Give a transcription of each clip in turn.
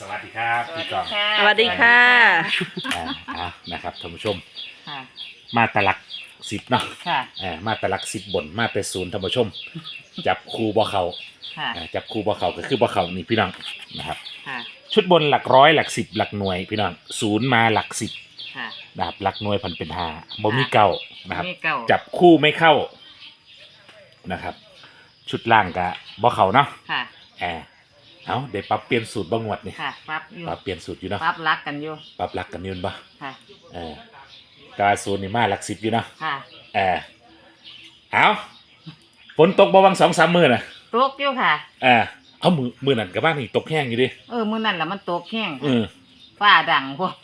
สวัสดีครับพี่กองสวัสดีค่ะ อ่าอ่านะครับท่านผู้ชม ค่ะ มาตะลักสิบเนาะค่ะ อ่ามาตะลักสิบบนมาแต่ศูนย์ท่านผู้ชม จับคูบ่เขาค่ะ อ่าจับคูบ่เขาก็คือบ่เขานี่พี่น้องนะครับ ค่ะ ชุดบนหลักร้อยหลักสิบหลักหน่วยพี่น้องศูนย์มาหลักสิบค่ะ นะครับหลักหน่วยพันเป็นหาบ่มีเก่านะครับนี่เก่าจับคู่ไม่เข้านะครับ ชุดล่างกะบ่เขาเนาะค่ะ แอร์ เอาเดี๋ยวปรับเปลี่ยนสูตรบางวดนี่ค่ะปรับอยู่ปรับเปลี่ยนสูตรอยู่เนาะปรับรักกันอยู่ปรับหลักกันยืนปะค่ะเออตาศูนย์นี่มาหลักสิบอยู่เนาะค่ะเออเอาฝนตกบ่วังสองสามมือน่ะตกอยู่ค่ะ เออเอามือมือนั่นกับบ้านนี่ตกแห้งอยู่ดิเออมื้อนั้นล่ะมันตกแห้งเออ ฟ้าดังพวก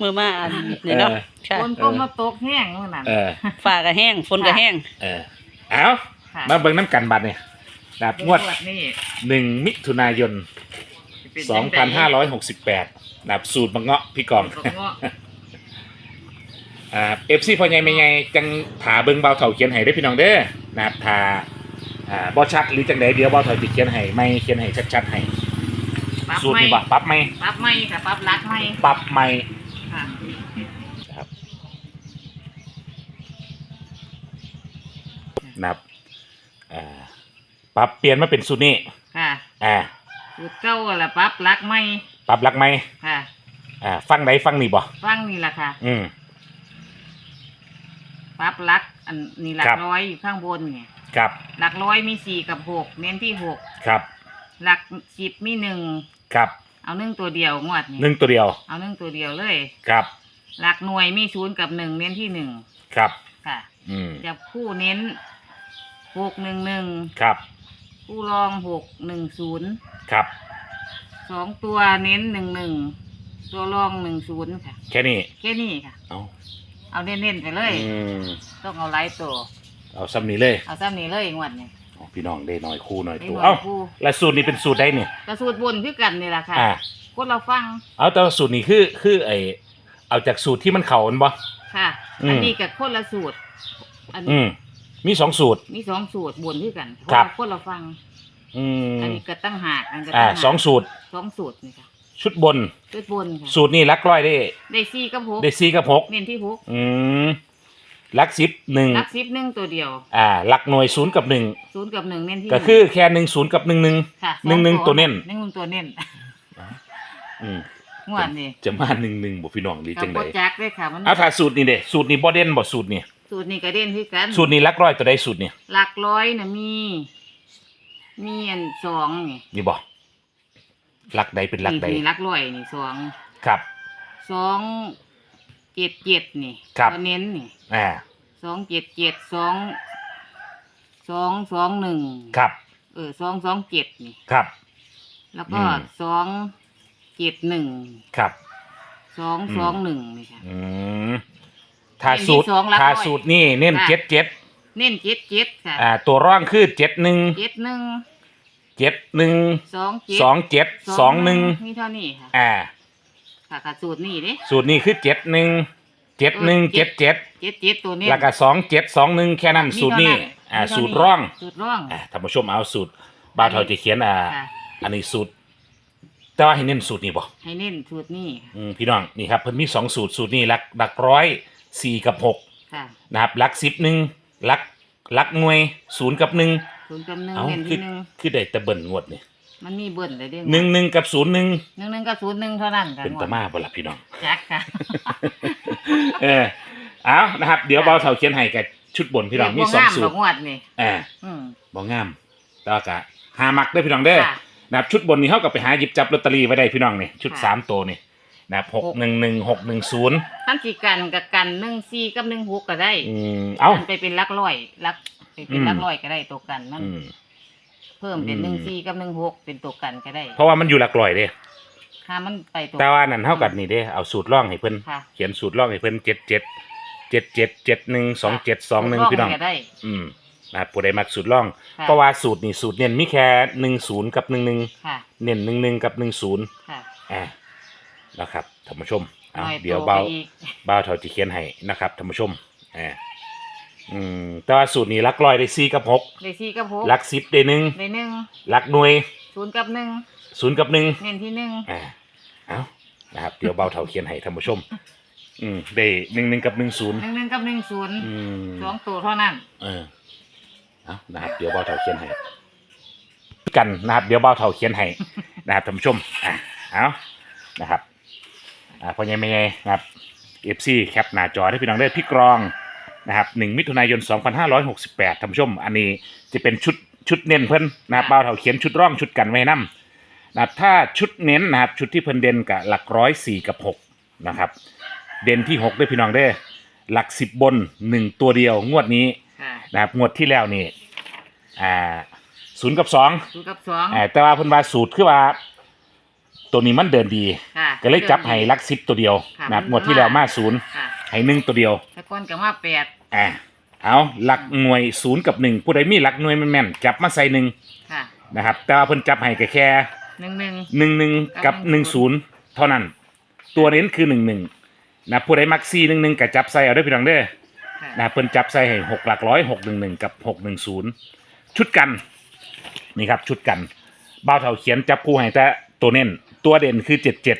มือมาอันนี่เนาะเออค่ะฝนก็มาตกแห้งมื้อนั้นเออ ฝ่าก็แห้งฝนก็แห้ง เออเอาค่ะ มาเบิ่งน้ำกันบัตรเนี่ย นะครับงวดนี่หนึ่งมิถุนายน เป็นสองพันห้าร้อยหกสิบแปดนะครับสูตรมังเงาะพี่กองตกเงาะอ่าเอฟซีพ่อใหญ่ไม่ใหญ่จังถาเบิ่งเบาเถาเขียนให้ได้อพี่น้องเด้อนะครับถาอ่าบ่ชัดหรือจังใดเดี๋ยวเบาเถาจะเขียนให้ไม่เขียนให้ชัดๆให้ปรับสูตรไม่นี่บ่ปรับไหมปรับไม่ค่ะปรับรักไม่ปรับไหมค่ะนะครับนะครับอ่า ปรับเปลี่ยนมาเป็นสูตรนี้ค่ะอ่าสูตรเก่าล่ะปรับรักไม่ปรับหลักไหมค่ะ อ่าฟังไหนฟังนี่บ่ฟังนี่ล่ะค่ะ อืม ปรับรัก อันนี่หลัครักบ ร้อยอยู่ข้างบนเนี่ยครับหลักร้อยมีสี่กับหกเน้นที่หกครับหลักสิบมีหนึ่งครับเอาหนึ่งตัวเดียวงวดนี่หนึ่งตัวเดียวเอาหนึ่งตัวเดียวเลย ครับหลักหน่วยมีศูนย์กับหนึ่งเน้นที่หนึ่งครับ ค่ะ อืมจับคู่เน้นหกหนึ่งหนึ่งครับ คู่รองหกหนึ่งศูนย์ครับ สองตัวเน้นหนึ่งหนึ่งตัวรองหนึ่งศูนย์ค่ะ แค่นี้ แค่นี้ค่ะ เอาเอาเน้นๆไปเลย อืมต้องเอาไลท์ตัว เอาซ้ำนี้เลยเอาซ้ำนี้เลยงวดนี่อ๋อพี่น้องได้หน่อยคู่หน่อยได้ตัวหน่อยเอ้าคู่แล้วสูตรนี้เป็นสูตรได้เนี่ย กระสูตรบนคือกันนี่แหละค่ะอ่า คนเราฟังเอาแต่ว่าสูตรนี้คือคือไอเอาจากสูตรที่มันเข่ามันบ่ ค่ะ อืม อันนี้กับคนละสูตร อันอืม มีสองสูตร มีสองสูตรบนคือกันครับคนละฟัง อืมอันนี้ก็ตั้งหากอันก็อ่าตั้งหากสองสูตร สองสูตรนี่ค่ะชุดบน ชุดบนค่ะสูตรนี้ลักร้อยได้ ได้สี่กับหกได้สี่กับหกเน้นที่หกอืมลักสิบหนึ่งรักสิบหนึ่งตัวเดียวอ่าลักหน่วยศูนย์กับหนึ่งศูนย์กับหนึ่งเน้นที่ก็คือแค่หนึ่งศูนย์กับหนึ่งหนึ่ง ค่ะหนึ่งหนึ่งสอตัวเน้น หนึ่งหนึ่งตัวเน้นอืมงวดนี่จะมาหนึ่งหนึ่งบ่พี่น้องดีกัจับงโปไดรจักด้วยค่ะมัน เอาถ้าสูตรนี้เด้สูตรนี้บ่เด่นบ่สูตรนี้ สูตรนี้ก็เด่นคือกันสูตรนี้ลักร้อยตัวใดสูตรนี้หลักร้อยน่ะมี มีอันสองนี่นี่บ่ลักใดเป็นลักใดนี่หลักร้อยนี่สองครับสองเจ็ดเจ็ดนี่ครับ ตัวเน้นนี่อ่าสองเจ็ดเจ็ดสองสองสองหนึ่งครับ เออสองสองเจ็ดนี่ครับ แล้วก็อืม สองเจ็ดหนึ่งครับ สองอืมสองหนึ่งนี่ค่ะอืม ถ้าเน้นที่สูตรสองลักร้อยถ้าสูตรนี่เน้นค่ะ เจ็ดเจ็ดเน้นเจ็ดเจ็ดค่ะอ่าตัวร่องคือเจ็ดหนึ่งเจ็ดหนึ่งเจ็ดหนึ่งสองเจ็ดสองเจ็ดสองหนึ่งนี่เท่านี้ค่ะอ่า ค่ะค่ะสูตรนี่เด้สูตรนี้คือเจ็ดหนึ่งเจ็ดหนึ่งเอเจ็อดเจ็ดเจ็ดเจ็ดตัวนี้แล้วก็สองเจ็ดสองหนึ่งแค่นั้นสูตรนี้อ่ามีเท่สูตรร่องสูตรร่องอ่าท่านผู้ชมเอาสูตรบ้าวเทาจะเขียนอ่า ค่ะ อันนี้สูตร แต่ว่าให้เน้นสูตรนี้บ่ให้เน้นสูตรนี่อืมพี่น้องนี่ครับเพิ่นมีสองสูตรสูตรนี้หลักหลักร้อย สี่กับหกค่ะนะครับหลักสิบหนึ่งหลักหลักหน่วยศูนย์กับหนึ่งศูนย์กับหนึ่งเอาเน้นคือที่หนึ่งคือได้แต่เบิ่นงวดนี่มันมีเบิ้ลเลยเด้หนึ่งหนึ่งกับศูนย์หนึ่งหนึ่งหนึ่งกับศูนย์หนึ่งเท่านั้นค่ะเป็นตะมาบ่ล่ะพี่น้อง จักค่ะ เออเอานะครับ เดี๋ยวเบาเท่าเขียนให้กับชุดบนพี่น้องมีสองสูเรียตกรว่างามดอกงวดนี่อ่าอืมบ่งามแล้วก็หามักได้อพี่น้องเด้อ ค่ะ นะครับชุดบนนี้เฮาก็ไปหาหยิบจับลอตเตอรี่ไว้ได้พี่น้องนี่ชุดค่ะ สามตัวนี่ นะครับหกหนึ่งหนึ่งหกหนึ่งศูนย์ท่านสีกันกับกันหนึ่งสี่กับหนึ่งหกก็ได้อืมเอ้า มันไปเป็นหลักร้อยหลักไปเป็นอืมหลักร้อยก็ได้ตัวกันมัน อืม เพิ่มเป็นอืม หนึ่งสี่กับหนึ่งหกเป็นตัวกันก็ได้เพราะว่ามันอยู่หลักร้อยเด้ถ้ามันไปตัวแต่ว่านั่นเท่ากับนี่เด้เอาสูตรร่องให้เพิ่นค่ะเขียนสูตรร่องให้เพิ่นเจ็ดเจ็ดเจ็ดเจ็ดเจ็ดหนึ่งสองเจ็ดสองหนึ่งพี่น้อง ก็ได้อืมนะผู้ใดมักสูตรร่อง ค่ะเพราะว่าสูตรนี่สูตรเน้นมีแค่หนึ่งศูนย์กับหนึ่งหนึ่งค่ะเน้นหนึ่งหนึ่งกับหนึ่งศูนย์ค่ะ อ่า นะครับท่านผู้ชมเอาน้อยเดี๋ยวตัวเบาไปอีก เบาเท่าจะเขียนให้นะครับท่านผู้ชมอ่าอืมแต่ว่าสูตรนี้หลักร้อยได้สี่กับหกได้สี่กับหกหลักสิบได้หนึ่งได้หนึ่งหลักหน่วยศูนย์กับหนึ่งศูนย์กับหนึ่ง เน้นที่หนึ่งอ่าเอานะครับ เดี๋ยวเบาเถาเขียนให้ท่านผู้ชม อืมได้หนึ่งหนึ่งกับหนึ่งศูนย์หนึ่งหนึ่งกับหนึ่งศูนย์อืมสองตัวเท่านั้นเออเอานะครับ เดี๋ยวเบาเถาเขียนให้ กันนะครับ เดี๋ยวเบาเถาเขียนให้ นะครับท่านผู้ชม อะเอานะครับ อ่าพอยังไม่ไงนะครับเอฟซีแคปหน้าจอให้พี่น้องได้พี่กรองนะครับหนึ่งมิถุนายน 2568ท่านผู้ชม อันนี้จะเป็นชุดชุดเน้นเพิ่นนะครับเบาเถาเขียนชุดร่องชุดกันไว้นํนะครับถ้าชุดเน้นนะครับชุดที่เพิ่นเด่นกับหลักร้อยสี่กับหกนะครับ เด่นที่หกด้วยพี่น้องเด้อหลักสิบบนหนึ่งตัวเดียวงวดนี้ค่ะนะครับงวดที่แล้วนี่อ่าศูนย์กับสอง ศูนย์กับสองอ่าแต่ว่าเพิ่นว่าสูตรคือว่า ตัวนี้มันเดินดี ค่ะก็เลยจับให้หลักสิบตัวเดียวค่ะนะครับมันงวดที่แล้วมาศูนย์ค่ะให้หนึ่งตัวเดียวตะกอนกับว่าแปดอ่าเอาหลักหน่วยศูนย์กับหนึ่งผู้ใดมีหลักหน่วยแม่นๆจับมาใส่หนึ่งค่ะนะครับ แต่ว่าเพิ่นจับให้ก็แค่หนึ่งหนึ่ง หนึ่งหนึ่งกับหนึ่งศูนย์เท่านั้น ตัวเน้นคือหนึ่งหนึ่งนะผู้ใดมักซีหนึ่งหนึ่งก็จับใส่เอาได้อพี่น้องเด้อ ค่ะนะเพิ่นจับใส่ให้หกหลักร้อยหกหนึ่งหนึ่งกับหกหนึ่งศูนย์ชุดกัน นี่ครับชุดกันบ้าวเถาเขียนจับคู่ให้แต่ตัวเน้น ตัวเด่นคือเจ็ดเจ็ด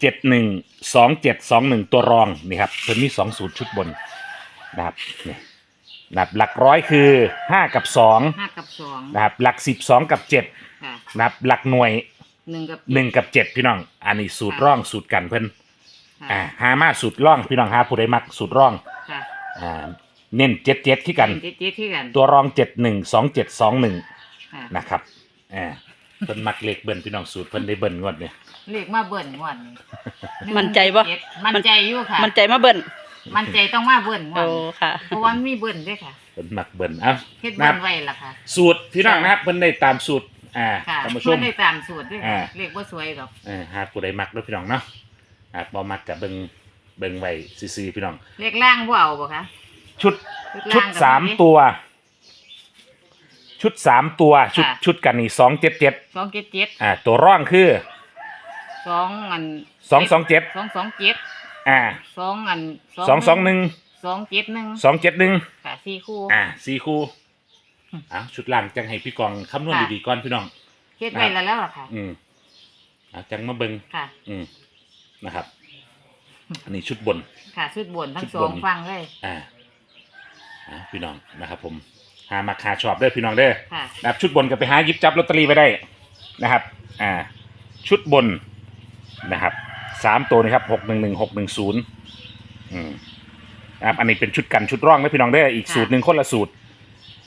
เจ็ดหนึ่งสองเจ็ดสองหนึ่งตัวรองนี่ครับเพิ่นมีสองศูนย์ชุดบนนะครับนี่นะครับหลักร้อยคือห้ากับสองห้ากับสองนะครับหลักสิบสองกับเจ็ดค่ะนะครับหลักหน่วยหนึ่งกับหนึ่งกับเจ็ดพี่น้อง อันนี้สูตรร่องสูตรกันเพิ่นค่ะอ่าหามาสูตรร่องพี่น้องหาผู้ใดมักสูตรร่องค่ะอ่าเน้นเจ็ดเจ็ดที่กัน เจ๊เจ๊ที่กันตัวรองเจ็ดหนึ่งสองเจ็ดสองหนึ่งค่ะนะครับอ่า เพิ่นมักเลขเบิ่นพี่น้องสูตรเพิ่นได้เบิ่นงวดเนี่ยเลขมาเบิ่นงวดนี้มั่นใจบ่เจ็ดมั่นใจอยู่ค่ะ มันใจมาเบิ่นมั่นใจต้องมาเบิ่นงวโอ้ดนี้ค่ะ เพราะว่ามันมีเบิ่นด้วยค่ะเพิ่นมักเบิ่นเอ้าเฮ็ดนะคเบิ่รับนไว้ล่ะค่ะ สูตรพี่น้องนะครับเพิ่นได้ตามสูตรอ่าค่ะท่านผู้ชเพื่มอได้ตามสูตรด้วยอ่า เลขว่าสวยดอก เออหาผู้ใดมักเด้อพี่น้องเนาะอ่าบ่มักก็เบิ่งเบิ่งไว้ซื่อๆพี่น้อง เลขล่างบ่เอาบ่คะชุดเลขชุดล่งกับสามนี้ตัว ชุดสามตัวชุดค่ะ ชุดกันนี่สองเจ็ดเจ็ดสองเจ็ดเจ็ดอ่าตัวร่องคือสองอันสองสองเจ็ดสองสองเจ็ดอ่าสองอันสองสองหนึ่งสองเจ็ดหนึ่งสองเจ็ดหนึ่งค่ะสี่คู่ อ่าสี่คู่อ่าชุดล่างจังให้พี่กองคำนวณค่ะดีๆก่อนพี่น้อง เฮ็ดไว้แล้วแล้วล่ะค่ะ อืมอ่าจังมาเบิงค่ะ อืมนะครับ อันนี้ชุดบน ค่ะชุดบนทั้ชุงดสบอน งฟังเลย อ่าอ่าพี่น้องนะครับผม หามาคาชอบเด้อพี่น้องเด้อค่ะ นะครับชุดบนก็ไปหาหยิบจับลอตเตอรี่ไปได้นะครับอ่าชุดบนนะครับสามตัวนะครับหกหนึ่งหนึ่งหกหนึ่งศูนย์อืมนะครับอันนี้เป็นชุดกันชุดร่องนะพี่น้องได้ออีกค่ะ สูตรหนึ่งคนละสูตร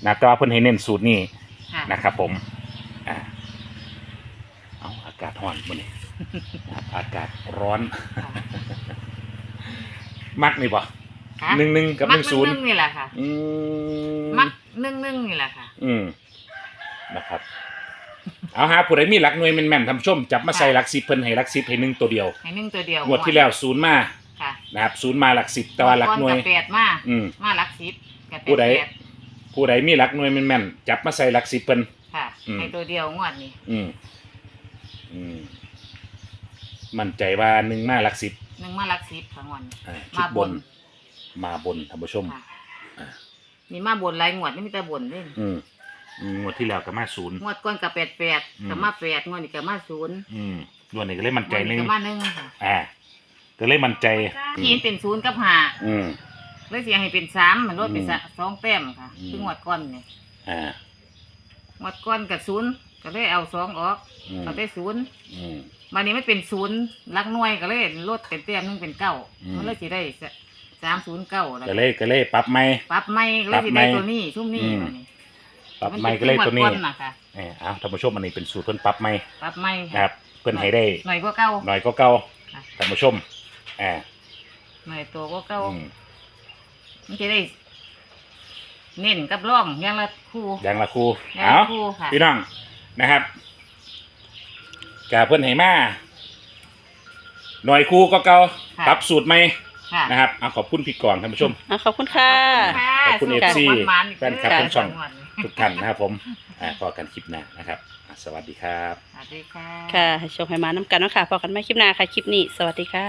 นะครับแต่ว่าเพิ่นให้เน้นสูตรนี้ค่ะ นะครับผมอ่าเอาอากาศร้อนมื้อนี้นะครับอากาศร้อนค่ะมักนี่บ่ค่ะ หนึ่งหนึ่งกับหนึ่งศูนย์มักนี่แหละค่ะ อืมมัก หนึ่งหนึ่งนี่แหละค่ะ อืมนะครับ เอาหาผู้ใดมีหลักหน่วยแม่นๆทำชม จับมาใส่หลักสิบเพิ่นให้หลักสิบให้หนึ่งตัวเดียวให้หนึ่งตัวเดียวงวดที่แล้วศูนย์มาค่ะนะครับศูนย์มาหลักสิบแต่ว่าหลักหน่วยก่อกับแปดมาอืม มาหลักสิบกับแปผู้ใด แปดผู้ใดมีหลักหน่วยแม่นๆจับมาใส่หลักสิบเพิ่น ค่ะอืม ให้ตัวเดียวงวดนี้อืมอืมมั่นใจว่าหนึ่งมาหลักสิบหนึ่งมาหลักสิบค่ะงวดนี้อ่าชุดมาบบนนมาบนท่านผู้ชม ค่ะอ่า นี่มาบนหลายงวดนี่มีแต่บนเล่นอืมอืมงวดที่แล้วก็มาศูนย์ งวดก่อนกับแปดแปดอืม กับมาแปดงวดนี้กับมาศูนย์อืมงวดนี้ก็เลยมั่นงใจวดหนึ่นี้งกับมาหนึ่งค่ะอ่า ก็เลยมั่นใจที่เห็นเป็นศูนย์กับห้าอืม เลยเสียให้เป็นสามมันลดเป็นอืมสะสองแต้มค่ะอืม คืองวดก่อนนี่อ่างวดก่อนกับศูนย์ก็เลยเอาสองออกอืมเอาได้ศูนย์อืม วันนี้ไม่เป็นศูนย์หลักหน่วยก็เลยลดเป็นแต้มหนึงเป็นเก้าอืม มันเลยสิได้สามศูนย์เก้าแล้วก็เลยก็เลยปรับใหม่ ปรับไม่ก็เลยสิปรับใหม่ได้ตัวนี้ชุ่มนี้อืมบัดนี้ปรับใหม่ก็เลยตัวนี้มัป็งดก่อนะคะเออเอาท่านผู้ชมอันนี้เป็นสูตรเพิ่นปรับใหม่ปรับไม่นะครับเพิ่นให้ได้หน่อยก็เก้า หน่อยก็เก่าค่ะ ท่านผู้ชมอ่าหน่อยตัวก็เก้าอืมมันจะได้ เน้นกับร่องอย่างละคู่อย่างละครูอย่างเอาละคู่ค่ะพี่น้องนะครับกาเพิ่นให้มาหน่อยครูก็เก่าค่ะปรับสูตรใหม่ ค่ะ นะครับเอาขอบคุณพี่กรท่านผู้ชม อะขอบคุณค่ะ ขอบคุณสู้ FC หวานๆอีกแฟนคลับเด้ทั้งช่องจัหวัดนี้ทุกท่านนะครับผมอ่าพอกันคลิปหน้านะครับอะสวัสดีครับ สวัสดีค่ะ ค่ะให้โชคให้มาน้ำกันเนาะค่ะพอกันไม่คลิปหน้าค่ะ คลิปนี้ สวัสดีค่ะ